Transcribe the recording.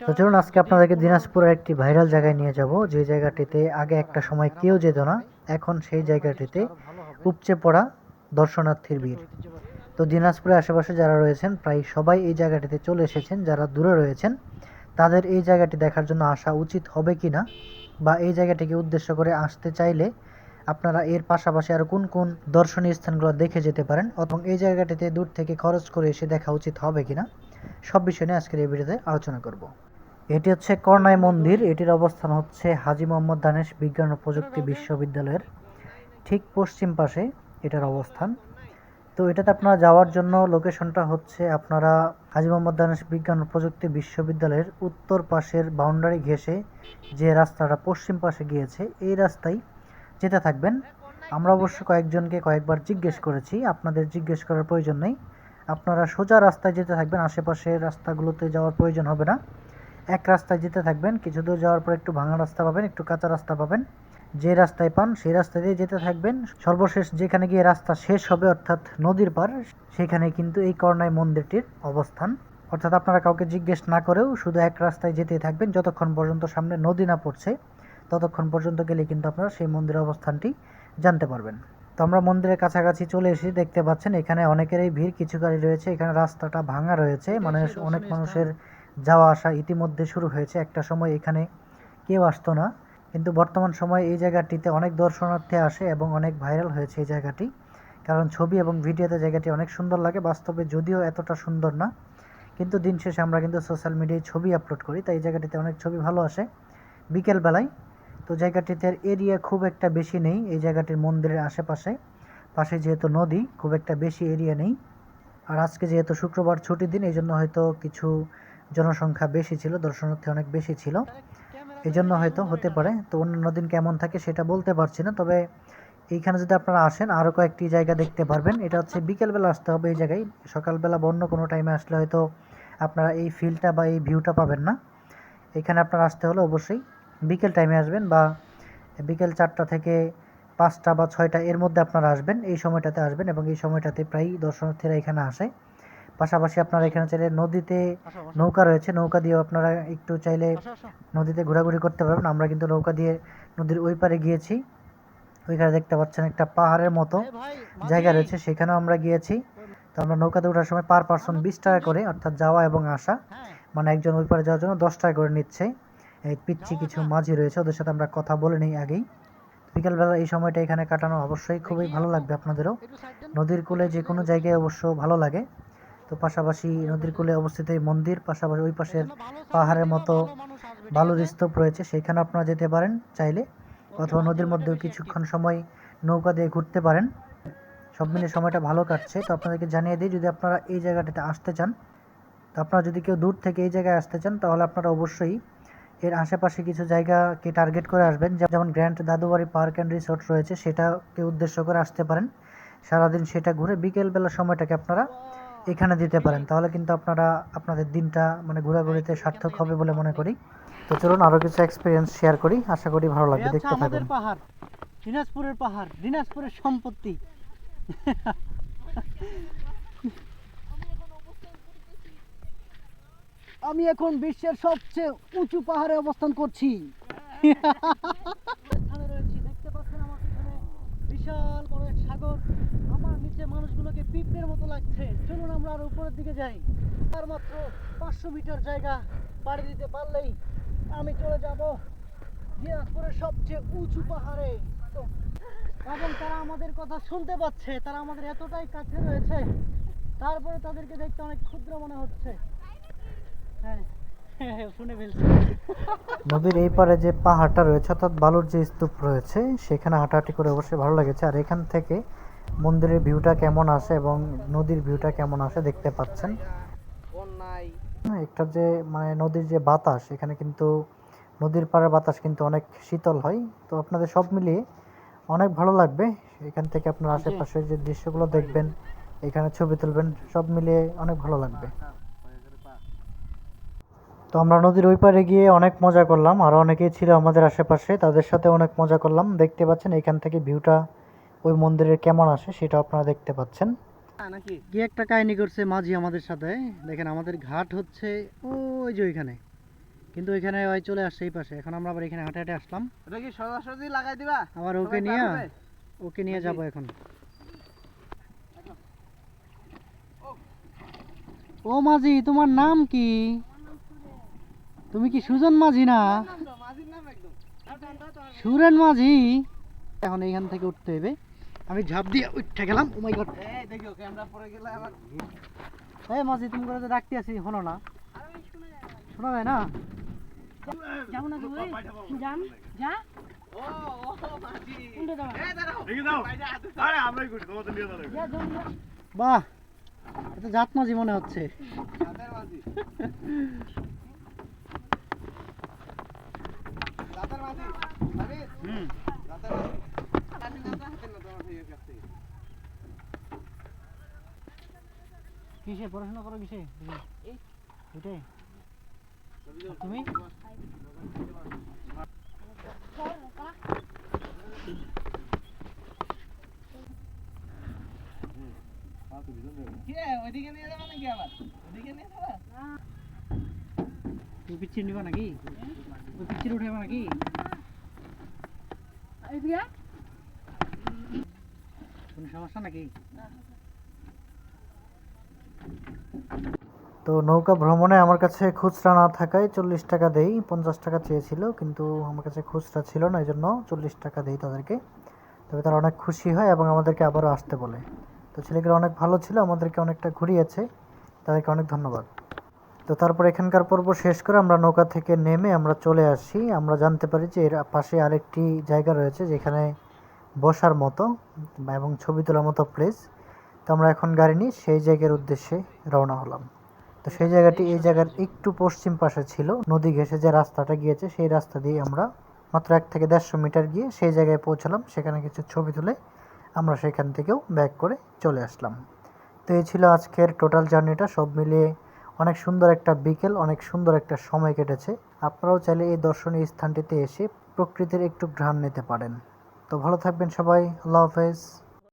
তো চলুন, আজকে আপনাদেরকে দিনাজপুরের একটি ভাইরাল জায়গায় নিয়ে যাব। যে জায়গাটিতে আগে একটা সময় কেউ যেত না, এখন সেই জায়গাটিতে উপচে পড়া দর্শনার্থীর ভিড়। তো দিনাজপুরের আশেপাশে যারা রয়েছেন, প্রায় সবাই এই জায়গাটিতে চলে এসেছেন, যারা দূরে রয়েছেন, তাদের এই জায়গাটি দেখার জন্য আসা উচিত হবে কি না? বা এই জায়গাটিকে উদ্দেশ্য করে আসতে চাইলে আপনারা এর পাশাপাশি আর কোন কোন দর্শনীয় স্থানগুলো দেখে যেতে পারেন এবং এই জায়গাটিতে দূর থেকে খরচ করে এসে দেখা উচিত হবে কিনা সব বিষয় নিয়ে আজকের এই ভিডিওতে আলোচনা করব। এটি হচ্ছে করনাই মন্দির। এটির অবস্থান হচ্ছে হাজী মোহাম্মদ দানেশ বিজ্ঞান ও প্রযুক্তি বিশ্ববিদ্যালয়ের ঠিক পশ্চিম পাশে এটার অবস্থান। তো এটাতে আপনারা যাওয়ার জন্য লোকেশনটা হচ্ছে আপনারা হাজী মোহাম্মদ দানেশ বিজ্ঞান ও প্রযুক্তি বিশ্ববিদ্যালয়ের উত্তর পাশের বাউন্ডারি ঘেঁষে যে রাস্তাটা পশ্চিম পাশে গিয়েছে, এই রাস্তায় যেতে থাকবেন। আমরা অবশ্য কয়েকজনকে কয়েকবার জিজ্ঞেস করেছি, আপনাদের জিজ্ঞেস করার প্রয়োজন নেই। আপনারা সোজা রাস্তায় যেতে থাকবেন, আশেপাশের রাস্তাগুলোতে যাওয়ার প্রয়োজন হবে না। এক রাস্তায় যেতে থাকবেন কিছু দূর যাওয়ার পর একটু ভাঙা রাস্তা পাবেন একটু কাঁচা রাস্তা পাবেন। যে রাস্তায় পান সেই রাস্তা দিয়ে যেতে থাকবেন। সর্বশেষ যেখানে গিয়ে রাস্তা শেষ হবে অর্থাৎ নদীর পার সেখানে কিন্তু এই করনাই মন্দিরটির অবস্থান। অর্থাৎ আপনারা কাউকে জিজ্ঞেস না করেও শুধু এক রাস্তায় যেতে থাকবেন যতক্ষণ পর্যন্ত সামনে নদী না পড়ছে ততক্ষণ পর্যন্ত গেলে কিন্তু আপনারা সেই মন্দিরের অবস্থানটি জানতে পারবেন। তো আমরা মন্দিরের কাছাকাছি চলে এসে দেখতে পাচ্ছেন এখানে অনেকেরই ভিড় কিছু গাড়ি রয়েছে এখানে রাস্তাটা ভাঙা রয়েছে। মানে অনেক মানুষের যাওয়া আসা ইতিমধ্যে শুরু হয়েছে। একটা সময় এখানে কেউ আসতো না। কিন্তু বর্তমান সময়ে এই জায়গাটিতে অনেক দর্শনার্থী আসে এবং অনেক ভাইরাল হয়েছে এই জায়গাটি। কারণ ছবি এবং ভিডিওতে জায়গাটি অনেক সুন্দর লাগে, বাস্তবে যদিও এতটা সুন্দর না। কিন্তু দিন শেষে আমরা কিন্তু সোশ্যাল মিডিয়ায় ছবি আপলোড করি, তাই এই জায়গাটিতে অনেক ছবি ভালো আসে। বিকেলবেলায় তো জায়গাটিতে এরিয়া খুব একটা বেশি নেই, এই জায়গাটির মন্দিরের আশেপাশে। পাশে যেহেতু নদী, খুব একটা বেশি এরিয়া নেই। আর আজকে যেহেতু শুক্রবার ছুটির দিন এই জন্য হয়তো কিছু জনসংখ্যা বেশি ছিল, দর্শনার্থী অনেক বেশি ছিল। এই জন্য হয়তো হতে পারে। তো অন্যান্য দিন কেমন থাকে সেটা বলতে পারছি না। তবে এইখানে যদি আপনারা আসেন আরও কয়েকটি জায়গা দেখতে পারবেন। এটা হচ্ছে বিকেলবেলা আসতে হবে এই জায়গায়। সকালবেলা বা অন্য কোনো টাইমে আসলে হয়তো আপনারা এই ফিলটা বা এই ভিউটা পাবেন না। এখানে আপনারা আসতে হলে অবশ্যই বিকেল টাইমে আসবেন বা বিকেল চারটা থেকে পাঁচটা বা ছয়টা এর মধ্যে আপনারা আসবেন। এই সময়টাতে আসবেন এবং এই সময়টাতে প্রায় দর্শনার্থীরা এখানে আসে। পাশাপাশি আপনারা এখানে চাইলে নদীতে নৌকা রয়েছে নৌকা দিয়েও আপনারা একটু চাইলে নদীতে ঘোরাঘুরি করতে পারবেন। আমরা কিন্তু নৌকা দিয়ে নদীর ওই পারে গিয়েছি। ওইখানে দেখতে পাচ্ছেন একটা পাহাড়ের মতো জায়গা রয়েছে সেখানেও আমরা গিয়েছি। তো আমরা নৌকাতে ওঠার সময় পার পার্সন বিশ টাকা করে অর্থাৎ যাওয়া এবং আসা। মানে একজন ওই পারে যাওয়ার জন্য দশ টাকা করে নিচ্ছে। এই পিচ্ছি কিছু মাঝি রয়েছে ওদের সাথে আমরা কথা বলে নিই আগেই। বিকেলবেলা এই সময়টা এখানে কাটানো অবশ্যই খুবই ভালো লাগবে আপনাদেরও। নদীর কূলে যে কোনো জায়গায় অবশ্য ভালো লাগে। তো পাশাপাশি নদীর কূলে অবস্থিত এই মন্দির, পাশাপাশি ওই পাশের পাহাড়ের মতো বালুর স্তূপ রয়েছে সেখানে আপনারা যেতে পারেন চাইলে অথবা নদীর মধ্যেও কিছুক্ষণ সময় নৌকা দিয়ে ঘুরতে পারেন। সব মিলিয়ে সময়টা ভালো কাটছে। তো আপনাদেরকে জানিয়ে দিই, যদি আপনারা এই জায়গাটাতে আসতে চান, তো আপনারা যদি কেউ দূর থেকে এই জায়গায় আসতে চান, তাহলে আপনারা অবশ্যই এর আশেপাশে কিছু জায়গাকে টার্গেট করে আসবেন। যেমন grand Dadubari park and resort রয়েছে, সেটাকে উদ্দেশ্য করে আসতে পারেন। সারাদিন সেটা ঘুরে বিকেলবেলা সময়টাকে আপনারা এখানে দিতে পারেন তাহলে কিন্তু আপনারা আপনাদের দিনটা মানে ঘোরাঘুরিতে সার্থক হবে বলে মনে করি। তো চলুন আরও কিছু এক্সপিরিয়েন্স শেয়ার করি আশা করি ভালো লাগবে দেখতে থাকুন। পাহাড় দিনাজপুরের পাহাড় দিনাজপুরের সম্পত্তি। আমি এখন বিশ্বের সবচেয়ে উঁচু পাহাড়ে অবস্থান করছি এখানে রয়েছি দেখতে পাচ্ছেন আমার পিছনে বিশাল বড় এক সাগর, আমার নিচে মানুষগুলোকে পিঁপড়ের মতো লাগছে। চলুন আমরা আর উপরের দিকে যাই। আর মাত্র পাঁচশো মিটার জায়গা পাড়ি দিতে পারলেই আমি চলে যাব দিনাজপুরের সবচেয়ে উঁচু পাহাড়ে। তো এবং তারা আমাদের কথা শুনতে পাচ্ছে, তারা আমাদের এতটাই কাছে রয়েছে, তারপরে তাদেরকে দেখতে অনেক ক্ষুদ্র মনে হচ্ছে। হ্যাঁ। নদীর এই পারে যে পাহাড়টা রয়েছে অর্থাৎ বালুর যে স্তূপ রয়েছে সেখানে হাঁটাহাঁটি করে অবশ্যই ভালো লেগেছে। আর এখান থেকে মন্দিরের ভিউটা কেমন আসে এবং নদীর ভিউটা কেমন আসে দেখতে পাচ্ছেন। একটা যে মানে নদীর যে বাতাস এখানে কিন্তু নদীর পাড়ের বাতাস কিন্তু অনেক শীতল হয়। তো আপনাদের সব মিলিয়ে অনেক ভালো লাগবে। এখান থেকে আপনার আশেপাশের যে দৃশ্যগুলো দেখবেন এখানে ছবি তুলবেন সব মিলিয়ে অনেক ভালো লাগবে। তো আমরা নদীর ওই পারে গিয়ে অনেক মজা করলাম। আর অনেকেই ছিল আমাদের আশেপাশে তাদের সাথে অনেক মজা করলাম। দেখতে পাচ্ছেন এখান থেকে ভিউটা ওই মন্দিরের কেমন আসে সেটা আপনারা দেখতে পাচ্ছেন। নাকি? কি একটা কাহিনী করছে মাঝি আমাদের সাথে। দেখেন আমাদের ঘাট হচ্ছে ওই যে ওইখানে। কিন্তু এখানে ওই চলে আসছে এই পাশে। এখন আমরা আবার এখানে হাঁটে হাঁটে আসলাম। এটা কি সরাসরি লাগাই দিবা? আবার ওকে নিয়ে? ওকে নিয়ে যাব এখন। ও মাঝি তোমার নাম কি? তুমি কি সুজন মাঝি না? সুরেন মাঝি? এখন এইখান থেকে উঠতে হবে আমি ঝাঁপ দিয়ে উঠে গেলাম। ও মাই গড এই দেখো ক্যামেরা পড়ে গেলে আবার এই মাঝি তুমি করে তো ডাকতে আছি? হলো না। শোনা যায় না? যাব না তুমি যান যা। ও ও মাঝি। উল্টে দাও। এই দাঁড়াও। দেখি দাও। আরে আমরাই করি তোমাদের নিয়ে দাও যা জমি যা। বাহ এটা জাত মাঝি মনে হচ্ছে। মাঝি দাঁতের মাঝি ভাবি হুম দাঁতের মাঝি হাতে না হাতে না তোমার ভাইয়ের কাছ থেকে কিসে? পড়াশোনা করো কিসে? এটাই তুমি? ওইদিকে নিয়ে যাবা নাকি আবার? ওইদিকে নিয়ে যাবা? তুমি পিচ্ছির নিবা নাকি? নাকি কোনো সমস্যা নাকি তো নৌকা ভ্রমণে আমার কাছে খুচরা না থাকায় চল্লিশ টাকা দেই পঞ্চাশ টাকা চেয়েছিল কিন্তু আমার কাছে খুচরা ছিল না এই জন্য চল্লিশ টাকা দেই তাদেরকে। তবে তারা অনেক খুশি হয় এবং আমাদেরকে আবারও আসতে বলে। তো ছেলেগুলো অনেক ভালো ছিল আমাদেরকে অনেকটা ঘুরিয়েছে। তাদেরকে অনেক ধন্যবাদ। তো তারপর এখানকার পর্ব শেষ করে আমরা নৌকা থেকে নেমে আমরা চলে আসি। আমরা জানতে পারি যে এর পাশে আরেকটি জায়গা রয়েছে যেখানে বসার মতো এবং ছবি তোলার মতো প্লেস তো আমরা এখন গাড়ি নিয়ে সেই জায়গার উদ্দেশ্যে রওনা হলাম। তো সেই জায়গাটি এই জায়গার একটু পশ্চিম পাশে ছিল। নদী ঘেঁষে যে রাস্তাটা গিয়েছে সেই রাস্তা দিয়ে আমরা মাত্র এক থেকে দেড়শো মিটার গিয়ে সেই জায়গায় পৌঁছালাম। সেখানে কিছু ছবি তুলে আমরা সেখান থেকেও ব্যাক করে চলে আসলাম। তো এই ছিল আজকের টোটাল জার্নিটা সব মিলিয়ে অনেক সুন্দর একটা বিকেল, অনেক সুন্দর একটা সময় কেটেছে। আপনারাও চাইলে এই দর্শনীয় স্থানটিতে এসে প্রকৃতির একটু ঘ্রাণ নিতে পারেন। তো ভালো থাকবেন সবাই, আল্লাহ হাফেজ।